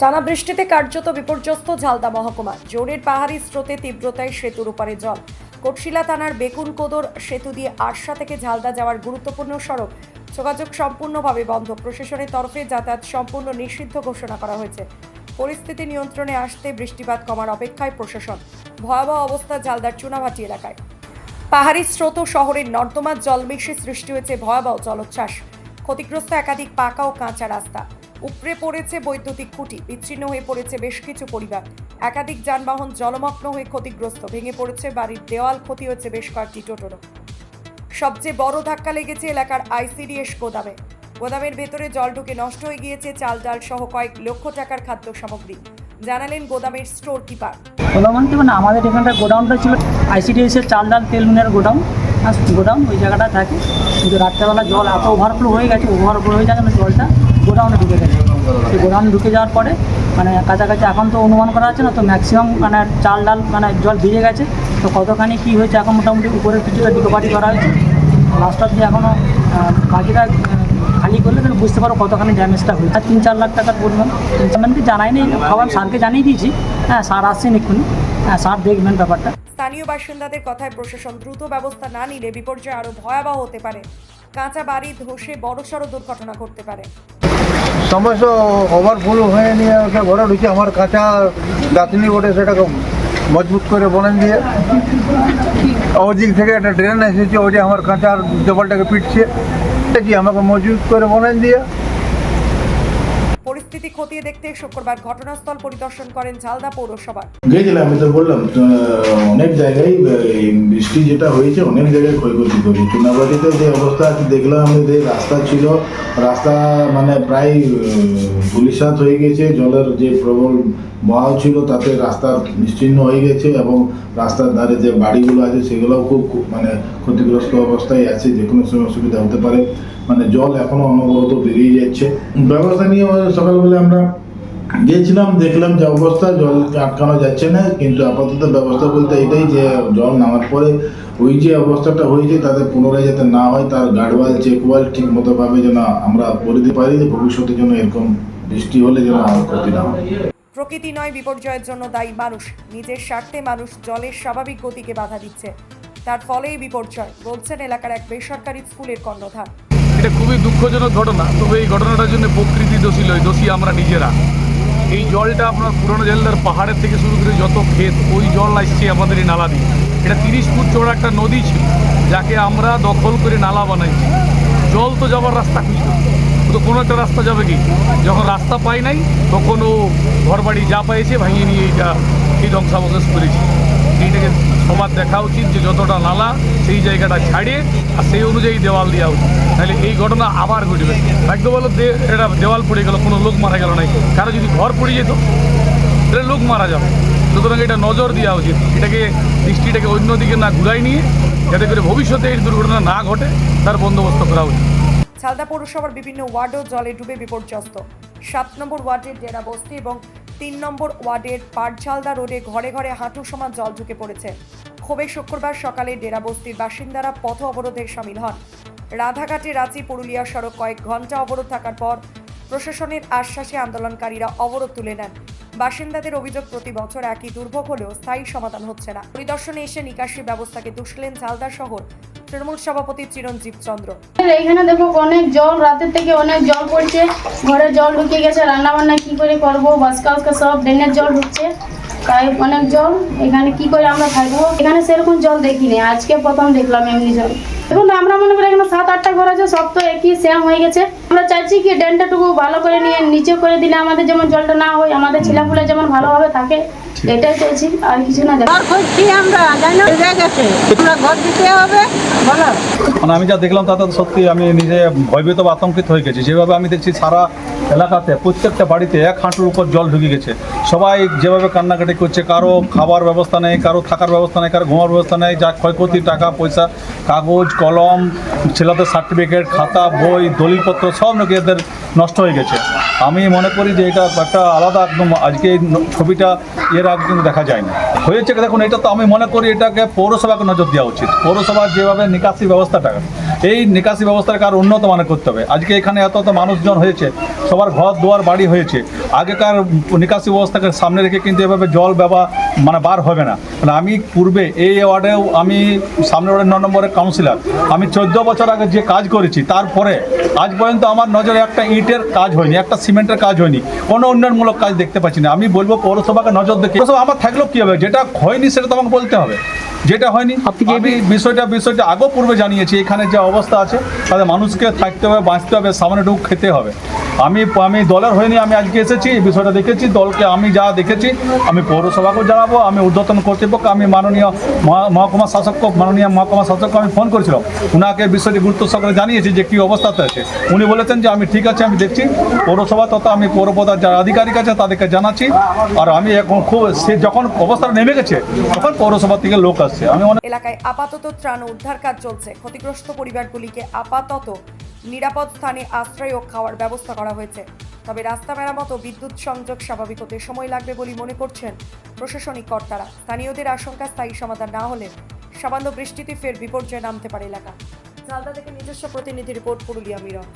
টানা বৃষ্টিতে কার্যত বিপর্যস্ত ঝালদা মহকুমা। জোরের পাহাড়ি স্রোতে তীব্রতায় সেতুর উপরে জল। কোটশিলা থানার বেকুন কোদর সেতু দিয়ে আরশা থেকে ঝালদা যাওয়ার গুরুত্বপূর্ণ সড়ক যোগাযোগ সম্পূর্ণভাবে বন্ধ। প্রশাসনের তরফে যাতায়াত সম্পূর্ণ নিষিদ্ধ ঘোষণা করা হয়েছে। পরিস্থিতি নিয়ন্ত্রণে আসতে বৃষ্টিপাত কমার অপেক্ষায় প্রশাসন। ভয়াবহ অবস্থা ঝালদার চুনাভাটি এলাকায়। পাহাড়ি স্রোত শহরের নর্দমার জল মিশে সৃষ্টি হয়েছে ভয়াবহ জলোচ্ছ্বাস। ক্ষতিগ্রস্ত একাধিক পাকা ও কাঁচা রাস্তা। উপড়ে পড়েছে বৈদ্যুতিক খুঁটি, বিচ্ছিন্ন হয়ে পড়েছে বেশ কিছু পরিবার। একাধিক যানবাহন জলমগ্ন হয়ে ক্ষতিগ্রস্ত, ভেঙে পড়েছে বাড়ির দেওয়াল, ক্ষতি হয়েছে বেশ কয়েকটি টোটোরও। সবচেয়ে বড় ধাক্কা লেগেছে এলাকার আইসিডিএস গোদামে। গোদামের ভেতরে জল ঢুকে নষ্ট হয়ে গিয়েছে চাল, ডাল সহ কয়েক লক্ষ টাকার খাদ্য সামগ্রী। জানালেন গোদামের স্টোর কিপার। গোদাম মানে আমাদের এখানটা গোডাউনটা ছিল আইসিডিএস এর চাল, ডাল, তেল, নুনের গোডাউন। গোডাউন ওই জায়গাটা থাকে। কিন্তু রাত্রেবেলা জল এত ওভারফ্লো হয়ে গেছে ওভারফ্লো হয়ে যাওয়ার জন্য জলটা। গোডাউনে ঢুকে গেছে। সেই গোডাউনে ঢুকে যাওয়ার পরে মানে কাছাকাছি এখন তো অনুমান করা যাচ্ছে না, তো ম্যাক্সিমাম মানে চাল ডাল মানে জল ভিজে গেছে। তো কতখানি কী হয়েছে এখন মোটামুটি উপরে কিছুটা ডিকোপাটি করা হয়েছে। লাস্ট অব্দি এখনও বাকিটা খালি করলে তাহলে বুঝতে পারো কতখানি ড্যামেজটা হয়েছে। তিন চার লাখ টাকার পরিমাণ। পেমেন্টকে জানাই নেই খাবার স্যারকে জানিয়ে দিয়েছি। হ্যাঁ স্যার আসছেন এক্ষুনি। হ্যাঁ স্যার দেখবেন ব্যাপারটা। স্থানীয় বাসিন্দাদের কথায় প্রশাসন দ্রুত ব্যবস্থা না নিলে বিপর্যয় আরও ভয়াবহ হতে পারে। কাঁচা বাড়ি ধসে বড়সড় দুর্ঘটনা ঘটতে পারে। সমস্যা ওভারফুল হয়ে নিয়ে ওটা ঘরে ঢুকে আমার কাঁচা গাঁথনি ওঠে সেটাকে মজবুত করে বলেন দিয়ে। ওদিক থেকে একটা ড্রেন এসেছে ওইটা আমার কাঁচার জবলটাকে পিটছে এটা আমাকে মজবুত করে বলেন দিয়ে। পরিস্থিতি খতিয়ে দেখতে শুক্রবার ঘটনাস্থল পরিদর্শন করেন ঝালদা পৌরসভার। গিয়েছিলাম, আমি তো বললাম অনেক জায়গায় বৃষ্টি যেটা হয়েছে, অনেক জায়গায় ক্ষয়ক্ষতি করেছে। চুনাবাড়িতে যে অবস্থা দেখলাম যে রাস্তা ছিল, রাস্তা মানে প্রায় পুলিশাত হয়ে গেছে, জলের যে প্রবল বহাও ছিল, তাতে রাস্তা নিশ্চিহ্ন হয়ে গেছে এবং রাস্তার ধারে যে বাড়িগুলো আছে, সেগুলোও খুব মানে ক্ষতিগ্রস্ত অবস্থায় আছে যে কোনো সময় অসুবিধা হতে পারে। মানে জল এখনও অনবরত বেরিয়ে যাচ্ছে। ব্যবস্থা নিয়ে সকালবেলা আমরা গিয়েছিলাম দেখলাম যে অবস্থা, জল আটকানো যাচ্ছে না, কিন্তু আপাতত ব্যবস্থা বলতে এটাই যে জল নামার পরে ওই যে অবস্থাটা হয়েছে তাদের পুনরায় যাতে না হয়, তার গার্ডওয়াল চেকওয়াল ঠিক মতো ভাবে যেন আমরা করে দিতে পারি যে ভবিষ্যতে যেন এরকম বৃষ্টি হলে যেন আর ক্ষতি না হয়। প্রকৃতি নয়, বিপর্যয়ের জন্য দায়ী মানুষ। নিজের স্বার্থে মানুষ জলের স্বাভাবিক গতিকে বাধা দিচ্ছে। তার ফলেই বিপর্যয়, বলছেন এলাকার এক বেসরকারি স্কুলের কর্ণধার। এটা খুবই দুঃখজনক ঘটনা। তবে এই ঘটনাটার জন্য প্রকৃতি দোষী নয়, দোষী আমরা নিজেরা। এই জলটা আপনার পুরনো জেলদার পাহাড়ের থেকে শুরু করে যত ক্ষেত, ওই জল আসছে আমাদের এই নালা দিয়ে। এটা তিরিশ ফুট চড়া একটা নদী ছিল, যাকে আমরা দখল করে নালা বানাইছি। জল তো যাবার রাস্তা খুঁজত তো কোনো একটা রাস্তা যাবে কি? যখন রাস্তা পাই নাই তখন ও ঘরবাড়ি যা পাইছে ভাঙিয়ে নিয়ে এইটা এই ধ্বংসাবশেষ করেছি। এইটাকে সবার দেখা উচিত যে যতটা নালা সেই জায়গাটা ছাড়িয়ে আর সেই অনুযায়ী দেওয়াল দেওয়া উচিত। তাহলে এই ঘটনা আবার ঘটবে। ভাগ্য বলো এটা দেওয়াল পড়ে গেল, কোনো লোক মারা গেল নাই। কারও যদি ঘর পড়ে যেত, তাহলে লোক মারা যাবে। সুতরাং এটা নজর দেওয়া উচিত। এটাকে, দৃষ্টিটাকে অন্যদিকে না ঘুরাই নিয়ে, যাতে করে ভবিষ্যতে এই দুর্ঘটনা না ঘটে, তার বন্দোবস্ত করা উচিত। ঝালদা পৌরসভার বিভিন্ন ওয়ার্ডও জলে ডুবে বিপর্যস্ত। সাত নম্বর ওয়ার্ডের ডেরা বস্তি এবং তিন নম্বর ওয়ার্ডের পাটঝালদা রোডে ঘরে ঘরে হাঁটু সমান জল ঢুকে পড়েছে। ক্ষোভে শুক্রবার সকালে ডেরা বস্তির বাসিন্দারা পথ অবরোধে সামিল হন। রাধাঘাটে রাঁচি, পুরুলিয়া সড়ক কয়েক ঘণ্টা অবরোধ থাকার পর প্রশাসনের আশ্বাসে আন্দোলনকারীরা অবরোধ তুলে নেন। বাসিন্দাদের অভিযোগ, প্রতি বছর একই দুর্ভোগ হলেও স্থায়ী সমাধান হচ্ছে না। পরিদর্শনে এসে নিকাশি ব্যবস্থাকে দুষলেন ঝালদা শহর তৃণমূল সভাপতি চিরঞ্জীব চন্দ্র। এখানে দেখো অনেক জল, রাতের থেকে অনেক জল পড়ছে। ঘরে জল ঢুকে গেছে রান্না বান্না কি করে করব? বাসকা উসকা সব ড্রেনের জল ঢুকছে। তাই অনেক জল, এখানে কি করে আমরা থাকব এখানে সেরকম জল দেখিনি, আজকে প্রথম দেখলাম এমনি জল। এখন আমরা মনে করি এখানে সাত, আটটা ঘর আছে, সব তো একই শ্যাম হয়ে গেছে। আমরা চাইছি কি ড্রেনটাটুকু ভালো করে নিয়ে নিচে করে দিলে আমাদের যেমন জলটা না হয়, আমাদের ছেলেপুলে যেমন ভালোভাবে থাকে এটাই চাইছি আর কিছু না ঘর খুঁজছি আমরা জানো? গেছে। আমরা ঘর দিতে হবে বলো। মানে আমি যা দেখলাম তাতে সত্যি আমি নিজে ভয়ভীত বা আতঙ্কিত হয়ে গেছি। যেভাবে আমি দেখছি সারা এলাকাতে প্রত্যেকটা বাড়িতে এক হাঁটুর উপর জল ঢুকে গেছে। সবাই যেভাবে কান্নাকাটি করছে কারও খাবার ব্যবস্থা নেই কারও থাকার ব্যবস্থা নেই কারও ঘুমার ব্যবস্থা নেই যা ক্ষয়ক্ষতি টাকা পয়সা কাগজ কলম ছেলেদের সার্টিফিকেট খাতা বই দলিলপত্র সব নাকি এদের নষ্ট হয়ে গেছে। আমি মনে করি যে এটা একটা আলাদা একদম আজকে ছবিটা এর আগে কিন্তু দেখা যায় না হয়েছে দেখুন, এটা তো আমি মনে করি এটাকে পৌরসভাকে নজর দেওয়া উচিত। পৌরসভার যেভাবে নিকাশি ব্যবস্থাটা এই নিকাশি ব্যবস্থাকে আর উন্নত মানের করতে হবে? আজকে এখানে এত এত মানুষজন হয়েছে, সবার ঘর দুয়ার বাড়ি হয়েছে, আগেকার নিকাশি ব্যবস্থাকে সামনে রেখে কিন্তু এভাবে জল ব্যবহার মানে বার হবে না। মানে আমি পূর্বে এই ওয়ার্ডেও আমি সামনের ওয়ার্ডের ন নম্বরের কাউন্সিলর, আমি চোদ্দ বছর আগে যে কাজ করেছি, তারপরে আজ পর্যন্ত আমার নজরে একটা ইটের কাজ হয়নি, একটা সিমেন্টের কাজ হয়নি, কোনো উন্নয়নমূলক কাজ দেখতে পাচ্ছি না। আমি বলব পৌরসভাকে নজর দেখে আমার থাকলেও কী হবে? যেটা হয়নি সেটা তো আমাকে বলতে হবে। যেটা হয়নি আমি বিষয়টা বিষয়টা আগেও পূর্বে জানিয়েছি এখানে যে অবস্থা আছে তাদের মানুষকে থাকতে হবে বাঁচতে হবে সামনে ঢুক খেতে হবে। আমি আমি দলের হয়নি আমি আজকে এসেছি, এই বিষয়টা দেখেছি, দলকে আমি যা দেখেছি, আমি পৌরসভাকেও জানাব, আমি ঊর্ধ্বতন কর্তৃপক্ষ, আমি মাননীয় মহা- মহকুমা শাসক মাননীয় মহকুমা শাসককে আমি ফোন করেছিলাম। ওনাকে বিষয়টি গুরুত্ব সহকারে জানিয়েছি যে কী অবস্থাতে আছে উনি বলেছেন যে আমি ঠিক আছে, আমি দেখছি, পৌরসভা তথা আমি পৌরপদার যারা আধিকারিক আছে তাদেরকে জানাচ্ছি, আর আমি এখন খুব, সে যখন অবস্থা নেমে গেছে, তখন পৌরসভা থেকে লোক আসছে। আমি অনেক এলাকায় আপাতত ত্রাণ উদ্ধার কাজ চলছে। ক্ষতিগ্রস্ত পরিবারগুলিকে আপাতত নিরাপদ স্থানে আশ্রয় ও খাওয়ার ব্যবস্থা করা হয়েছে। তবে রাস্তা মেরামত ও বিদ্যুৎ সংযোগ স্বাভাবিক হতে সময় লাগবে বলে মনে করছেন প্রশাসনিক কর্তারা। স্থানীয়দের আশঙ্কা স্থায়ী সমাধান না হলে সামান্য বৃষ্টিতে ফের বিপর্যয় নামতে পারে এলাকা। ঝালদা থেকে নিজস্ব প্রতিনিধি রিপোর্ট, পুরুলিয়া মিরর।